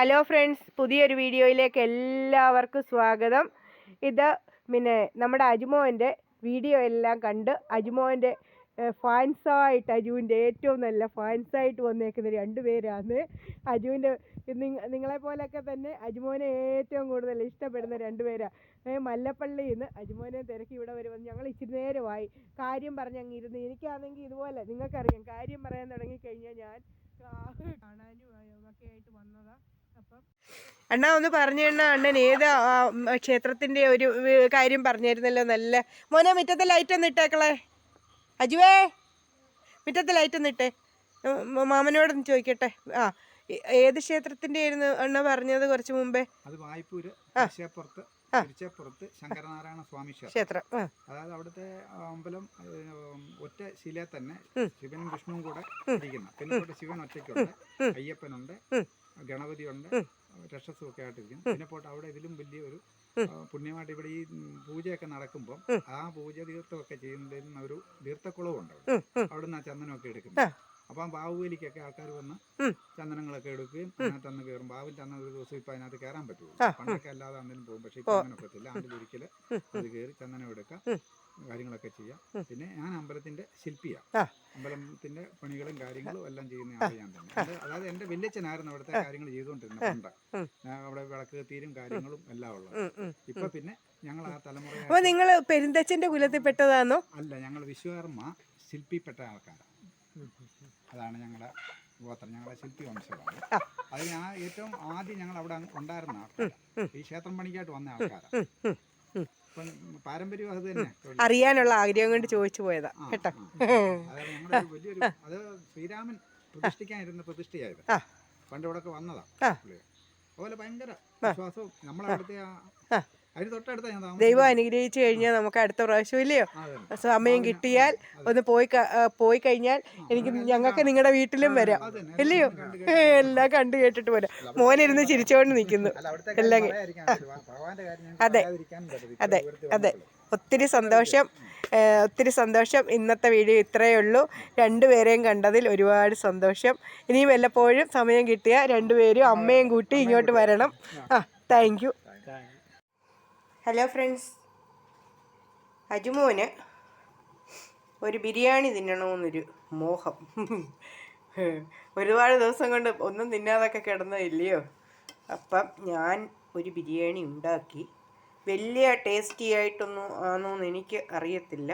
Hello friends പുതിയൊരു വീഡിയോയിലേക്ക് എല്ലാവർക്കും സ്വാഗതം. ഇത് പിന്നെ നമ്മുടെ അജുമോന്റെ വീഡിയോ എല്ലാം കണ്ട് അജുമോന്റെ ഫാൻസായിട്ട് അജുവിന്റെ ഏറ്റവും നല്ല ഫാൻസായിട്ട് വന്നേക്കുന്ന രണ്ട് പേരാണ്. അജുവിന്റെ നിങ്ങളെ പോലെയൊക്കെ തന്നെ അജുമോനെ ഏറ്റവും കൂടുതൽ ഇഷ്ടപ്പെടുന്ന രണ്ട് പേരാണ് മല്ലപ്പള്ളിയിൽ നിന്ന് അജുമോനെ തിരക്കി ഇവിടെ വരുമെന്ന് ഞങ്ങൾ ഇച്ചിരി നേരമായി. കാര്യം പറഞ്ഞങ്ങ് ഇരുന്ന് എനിക്കാണെങ്കിൽ ഇതുപോലെ നിങ്ങൾക്കറിയാം. കാര്യം പറയാൻ തുടങ്ങിക്കഴിഞ്ഞാൽ ഞാൻ കാണാനും ഒക്കെ ആയിട്ട് വന്നതാ അപ്പം അണ്ണാ ഒന്ന് പറഞ്ഞു അണ്ണൻ ഏത് ക്ഷേത്രത്തിന്റെ ഒരു കാര്യം പറഞ്ഞിരുന്നല്ലോ നല്ല. മോനെ മുറ്റത്തെ ലൈറ്റ് ഒന്ന് ഇട്ടേക്കളെ. അജുവേ മുറ്റത്തെ ലൈറ്റ് ഒന്ന് ഇട്ടേ. മാമനോടൊന്ന് ചോദിക്കട്ടെ. ആ ഏത് ക്ഷേത്രത്തിന്റെ ആയിരുന്നു അണ്ണ പറഞ്ഞത് കുറച്ച് മുമ്പേ? അത് വായ്പൂര് തിരിച്ചപ്പുറത്ത് തിരിച്ചപ്പുറത്ത് ശങ്കരനാരായണ സ്വാമി ക്ഷേത്രം. അതായത് അവിടുത്തെ അമ്പലം ഒറ്റ ശില തന്നെ ശിവനും വിഷ്ണുവും കൂടെ ഇരിക്കുന്ന. പിന്നെ ശിവൻ ഒറ്റയ്ക്കുണ്ട് അയ്യപ്പനുണ്ട് ഗണപതിയുണ്ട് രക്ഷസും ഒക്കെ ആയിട്ടിരിക്കും പിന്നെ പോട്ട് അവിടെ ഇതിലും വലിയ ഒരു പുണ്യമായിട്ട് ഇവിടെ ഈ പൂജയൊക്കെ നടക്കുമ്പോൾ ആ പൂജ തീർത്ഥമൊക്കെ ചെയ്യുന്നതിന് ഒരു തീർത്ഥക്കുളവുണ്ട് അവിടെ നിന്ന് ആ ചന്ദനമൊക്കെ എടുക്കുന്നത് അപ്പം ബാഹുബലിക്കൊക്കെ ആൾക്കാർ വന്ന്. ചന്ദനങ്ങളൊക്കെ എടുക്കുകയും അതിനകത്ത് അന്ന് കയറും. ബാബു ചന്ദന ഒരു ദിവസം ഇപ്പം അതിനകത്ത് കയറാൻ പറ്റുള്ളൂ. പണ്ടൊക്കെ അല്ലാതെ അന്നേരം പോകും. പക്ഷേ ഇപ്പം അങ്ങനെ പറ്റില്ല അതിൽ ഒരിക്കൽ അത് കയറി ചന്ദനം എടുക്കാം. കാര്യങ്ങളൊക്കെ ചെയ്യാം. പിന്നെ ഞാൻ അമ്പലത്തിന്റെ ശില്പിയാണ്. അമ്പലത്തിന്റെ പണികളും കാര്യങ്ങളും എല്ലാം ചെയ്യുന്ന ആളാണ് ഞാൻ തന്നെ. അത് അതായത് എന്റെ വല്യച്ഛനായിരുന്നു അവിടുത്തെ കാര്യങ്ങൾ ചെയ്തുകൊണ്ടിരുന്നത്. പണ്ട് അവിടെ വിളക്ക് തീരും കാര്യങ്ങളും എല്ലാം ഉള്ളത്. ഇപ്പൊ പിന്നെ ഞങ്ങൾ ആ തലമുറ അപ്പൊ നിങ്ങൾ പെരുന്തച്ഛന്റെ കുലത്തിൽപ്പെട്ടതാണോ അല്ല ഞങ്ങൾ വിശ്വകർമ്മ ശില്പിപ്പെട്ട ആൾക്കാരാണ്. അതാണ് ഞങ്ങളുടെ ഗോത്രം ഞങ്ങളുടെ ശില്പി വംശമാണ്. അത് ഞാൻ ഏറ്റവും ആദ്യം ഞങ്ങൾ അവിടെ ഉണ്ടായിരുന്ന ആൾക്കാരാണ്. ഈ ക്ഷേത്രം പണിക്കായിട്ട് വന്ന ആൾക്കാരാണ്. അറിയാനുള്ള ആഗ്രഹം കൊണ്ട് ചോദിച്ചു പോയതാ. കേട്ടോ. അത് ശ്രീരാമൻ പ്രതിഷ്ഠിക്കാനിരുന്ന പ്രതിഷ്ഠയായത് ആ. പണ്ട് ഇവിടെയൊക്കെ വന്നതാ. അതുപോലെ ഭയങ്കര വിശ്വാസവും നമ്മളവിടുത്തെ ആ. ദൈവം അനുഗ്രഹിച്ചു കഴിഞ്ഞാൽ നമുക്ക് അടുത്ത പ്രാവശ്യം ഇല്ലയോ? സമയം കിട്ടിയാൽ ഒന്ന് പോയി പോയി കഴിഞ്ഞാൽ എനിക്ക് ഞങ്ങൾക്ക് നിങ്ങളുടെ വീട്ടിലും വരാം. ഇല്ലയോ? എല്ലാം കണ്ടു കേട്ടിട്ട് വരാം. മോനിരുന്ന് ചിരിച്ചുകൊണ്ട് നിൽക്കുന്നു എല്ലാം അതെ. അതെ അതെ. ഒത്തിരി സന്തോഷം ഒത്തിരി സന്തോഷം ഇന്നത്തെ വീഡിയോ ഇത്രയേ ഉള്ളൂ. രണ്ടുപേരെയും കണ്ടതിൽ ഒരുപാട് സന്തോഷം. ഇനിയും വല്ലപ്പോഴും സമയം കിട്ടിയാൽ രണ്ടുപേരും അമ്മയും കൂട്ടി ഇങ്ങോട്ട് വരണം. ആ താങ്ക് യു. ഹലോ ഫ്രണ്ട്സ് അജുമോന് ഒരു ബിരിയാണി തിന്നണമെന്നൊരു മോഹം. ഒരുപാട് ദിവസം കൊണ്ട് ഒന്നും തിന്നാതൊക്കെ കിടന്നതില്ലയോ? അപ്പം ഞാൻ ഒരു ബിരിയാണി ഉണ്ടാക്കി. വലിയ ടേസ്റ്റി ആയിട്ടൊന്നും ആണോന്ന് എനിക്ക് അറിയത്തില്ല.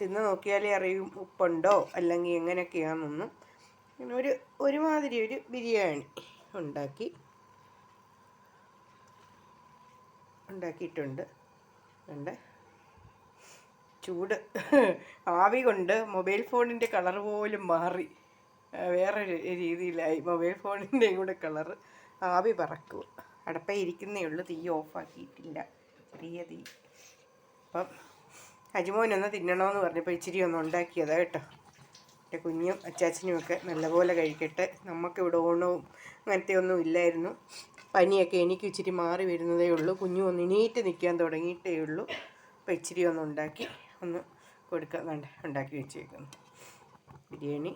തിന്ന് നോക്കിയാലേ അറിയും ഉപ്പുണ്ടോ അല്ലെങ്കിൽ എങ്ങനെയൊക്കെയാണെന്നൊന്നും ഒരു ഒരുമാതിരി ഒരു ബിരിയാണി ഉണ്ടാക്കി. ഉണ്ടാക്കിയിട്ടുണ്ട്. ഉണ്ട് ചൂട്. ആവി കൊണ്ട് മൊബൈൽ ഫോണിന്റെ കളർ പോലും മാറി. വേറെ വേറൊരു രീതിയിലായി. മൊബൈൽ ഫോണിന്റെ കൂടെ കളർ ആവി പറക്കുക. അടപ്പേ ഇരിക്കുന്നേ ഉള്ളൂ. തീ ഓഫാക്കിയിട്ടില്ല. ചെറിയ തീ. അപ്പം അജുമോനൊന്ന് തിന്നണമെന്ന് പറഞ്ഞപ്പോൾ ഇച്ചിരി ഒന്ന് ഉണ്ടാക്കിയതാണ് കേട്ടോ. എന്റെ കുഞ്ഞും അച്ചാച്ചനുമൊക്കെ നല്ലപോലെ കഴിക്കട്ടെ. നമുക്കിവിടെ ഓണവും അങ്ങനത്തെ ഒന്നും ഇല്ലായിരുന്നു. പനിയൊക്കെ എനിക്ക് ഇച്ചിരി മാറി വരുന്നതേ ഉള്ളൂ. കുഞ്ഞു ഒന്ന് എണീറ്റ് നിൽക്കാൻ തുടങ്ങിയിട്ടേ ഉള്ളൂ. അപ്പോൾ ഇച്ചിരി ഒന്ന് ഉണ്ടാക്കി ഒന്ന് കൊടുക്കുക ഉണ്ടാക്കി വെച്ചേക്കുന്നു. ബിരിയാണി.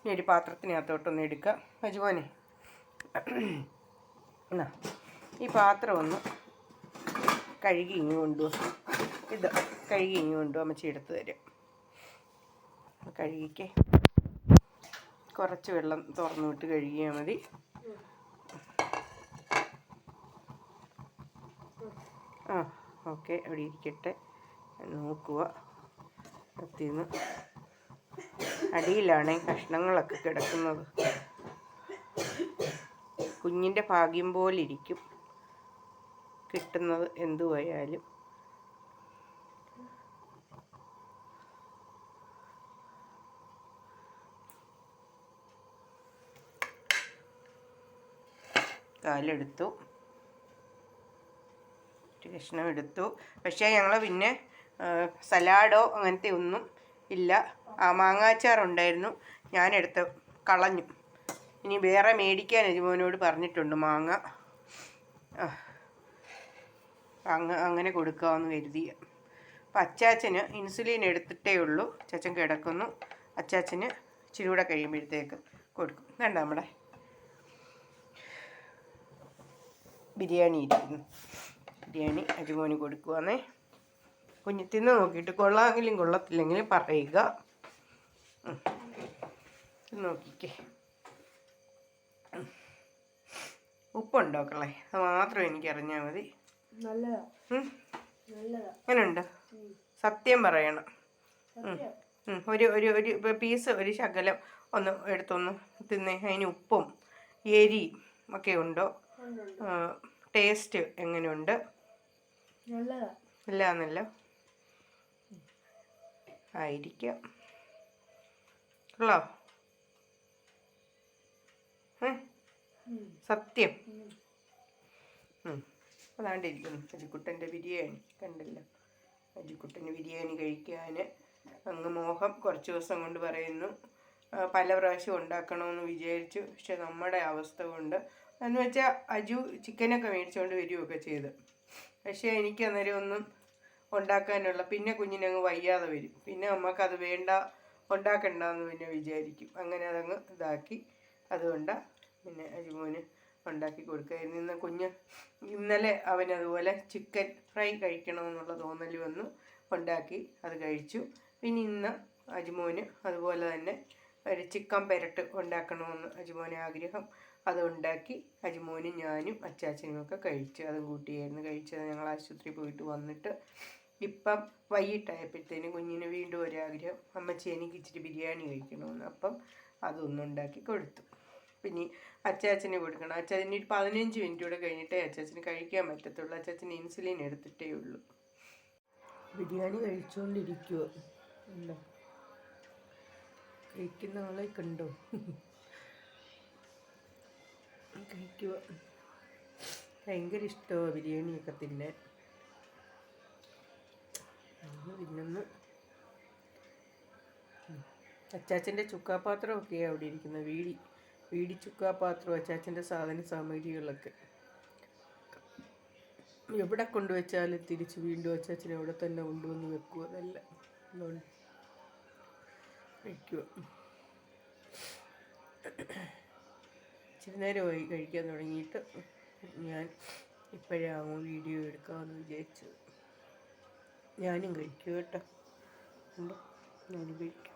ഇനി ഒരു പാത്രത്തിനകത്തോട്ടൊന്ന് എടുക്കാം. അജുമോനെ എന്നാ ഈ പാത്രം ഒന്ന് കഴുകി ഇങ്ങ് കൊണ്ടുപോകും ഇത് കഴുകി ഇങ്ങ് കൊണ്ടുപോകും അമ്മച്ചി എടുത്ത് തരും. കഴുകിക്കേ. കുറച്ച് വെള്ളം തുറന്നു വിട്ട് കഴുകിയാൽ മതി. ആ ഓക്കെ അവിടെ ഇരിക്കട്ടെ. നോക്കുക. കത്തിന്ന് അടിയിലാണ് കഷ്ണങ്ങളൊക്കെ കിടക്കുന്നത്. കുഞ്ഞിന്റെ ഭാഗ്യം പോലെ ഇരിക്കും കിട്ടുന്നത് എന്തുവായാലും. കാലെടുത്തു. കഷ്ണം എടുത്തു പക്ഷേ ഞങ്ങൾ പിന്നെ സലാഡോ അങ്ങനത്തെ ഒന്നും ഇല്ല. ആ മാങ്ങാച്ചാറുണ്ടായിരുന്നു ഞാനെടുത്ത് കളഞ്ഞു. ഇനി വേറെ മേടിക്കാൻ യജമാനോട് പറഞ്ഞിട്ടുണ്ട് മാങ്ങ. അങ്ങ് അങ്ങ അങ്ങനെ കൊടുക്കാമെന്ന് കരുതി. അപ്പം അച്ചാച്ചന് ഇൻസുലിൻ എടുത്തിട്ടേ ഉള്ളൂ. അച്ചാച്ചൻ കിടക്കുന്നു. അച്ചാച്ചന് ഇച്ചിരി കൂടെ കഴിയുമ്പോഴത്തേക്ക് കൊടുക്കും. വേണ്ട നമ്മുടെ ബിരിയാണി ഇരിക്കുന്നു. ബിരിയാണി അജുമോന് കൊടുക്കുവാന്നേ. കുഞ്ഞു തിന്ന് നോക്കിയിട്ട് കൊള്ളാമെങ്കിലും കൊള്ളത്തില്ലെങ്കിലും പറയുക. നോക്കിക്കേ. ഉപ്പുണ്ടോ കളെ അത് മാത്രം എനിക്ക് അറിഞ്ഞാൽ മതി അങ്ങനുണ്ട്. സത്യം പറയണം. ഒരു ഒരു ഒരു പീസ് ഒരു ശകലം ഒന്ന് എടുത്തൊന്ന് തിന്നേ. അതിന് ഉപ്പും എരിയും ഒക്കെ ഉണ്ടോ? ടേസ്റ്റ് എങ്ങനെയുണ്ട് നല്ലതാ. ഇല്ലാന്നല്ലോ ആയിരിക്കാം. ഉള്ളോ? സത്യം. അതാണ്ടിരിക്കുന്നു അജിക്കുട്ടന്റെ ബിരിയാണി. കണ്ടല്ലോ. അജിക്കുട്ടന് ബിരിയാണി കഴിക്കാൻ അങ്ങ് മോഹം കുറച്ച് ദിവസം കൊണ്ട് പറയുന്നു. പല പ്രാവശ്യം ഉണ്ടാക്കണമെന്ന് വിചാരിച്ചു. പക്ഷെ നമ്മുടെ അവസ്ഥ കൊണ്ട് എന്ന് വെച്ചാൽ അജു ചിക്കനൊക്കെ മേടിച്ചുകൊണ്ട് വരികയൊക്കെ ചെയ്ത്. പക്ഷേ എനിക്ക് അന്നേരം ഒന്നും ഉണ്ടാക്കാനുള്ള പിന്നെ കുഞ്ഞിനങ്ങ് വയ്യാതെ വരും. പിന്നെ നമുക്കത് വേണ്ട ഉണ്ടാക്കണ്ട എന്ന് പിന്നെ വിചാരിക്കും. അങ്ങനെ അതങ്ങ് ഇതാക്കി. അതുകൊണ്ട് പിന്നെ അജിമോന് ഉണ്ടാക്കി കൊടുക്കുകയായിരുന്നു ഇന്ന് കുഞ്ഞ് ഇന്നലെ അവൻ അതുപോലെ ചിക്കൻ ഫ്രൈ കഴിക്കണമെന്നുള്ള തോന്നൽ വന്നു. ഉണ്ടാക്കി അത് കഴിച്ചു. പിന്നെ ഇന്ന് അജിമോന് അതുപോലെ തന്നെ ഒരു ചിക്കൻ പെരട്ട് ഉണ്ടാക്കണമെന്ന് അജിമോനെ ആഗ്രഹം. അത് ഉണ്ടാക്കി അജിമോനും ഞാനും അച്ചാച്ചനും ഒക്കെ കഴിച്ചു. അതും കൂട്ടിയായിരുന്നു കഴിച്ചത്. ഞങ്ങൾ ആശുപത്രി പോയിട്ട് വന്നിട്ട് ഇപ്പം വൈകിട്ടായപ്പോഴത്തേനും കുഞ്ഞിന് വീണ്ടും ഒരാഗ്രഹം അമ്മച്ചി എനിക്ക് ഇച്ചിരി ബിരിയാണി കഴിക്കണമെന്ന്. അപ്പം അതൊന്നും ഉണ്ടാക്കി കൊടുത്തു. പിന്നെ അച്ചാച്ചന് കൊടുക്കണം. അച്ചാച്ചന് ഒരു പതിനഞ്ച് മിനിറ്റ് കൂടെ കഴിഞ്ഞിട്ടേ അച്ചാച്ചന് കഴിക്കാൻ പറ്റത്തുള്ളൂ. അച്ചാച്ചന് ഇൻസുലിൻ എടുത്തിട്ടേ ഉള്ളൂ. ബിരിയാണി കഴിച്ചുകൊണ്ടിരിക്കുവോ ഉണ്ടോ? കഴിക്കുന്ന ആളെ കണ്ടോ? കഴിക്കുക ഭയങ്കര ഇഷ്ടമാണ് ബിരിയാണിയൊക്കെ തിന്നാൻ. പിന്നൊന്ന് അച്ചാച്ചന്റെ ചുക്കാപാത്രമൊക്കെയാണ് അവിടെ ഇരിക്കുന്നത് വീടി വീടി ചുക്കാപാത്രം അച്ചാച്ചന്റെ സാധന സാമഗ്രികളൊക്കെ. എവിടെ കൊണ്ടുവച്ചാലും തിരിച്ച് വീണ്ടും അച്ചാച്ചൻ അവിടെ തന്നെ കൊണ്ടുവന്ന് വെക്കുക അതല്ല അതുകൊണ്ട് വയ്ക്കുക ഇച്ചിരി നേരമായി കഴിക്കാൻ തുടങ്ങിയിട്ട് ഞാൻ ഇപ്പോഴാകും വീഡിയോ എടുക്കാമെന്ന് വിചാരിച്ചത്. ഞാനും കഴിക്കും കേട്ടോ. ഞാനും കഴിക്കും.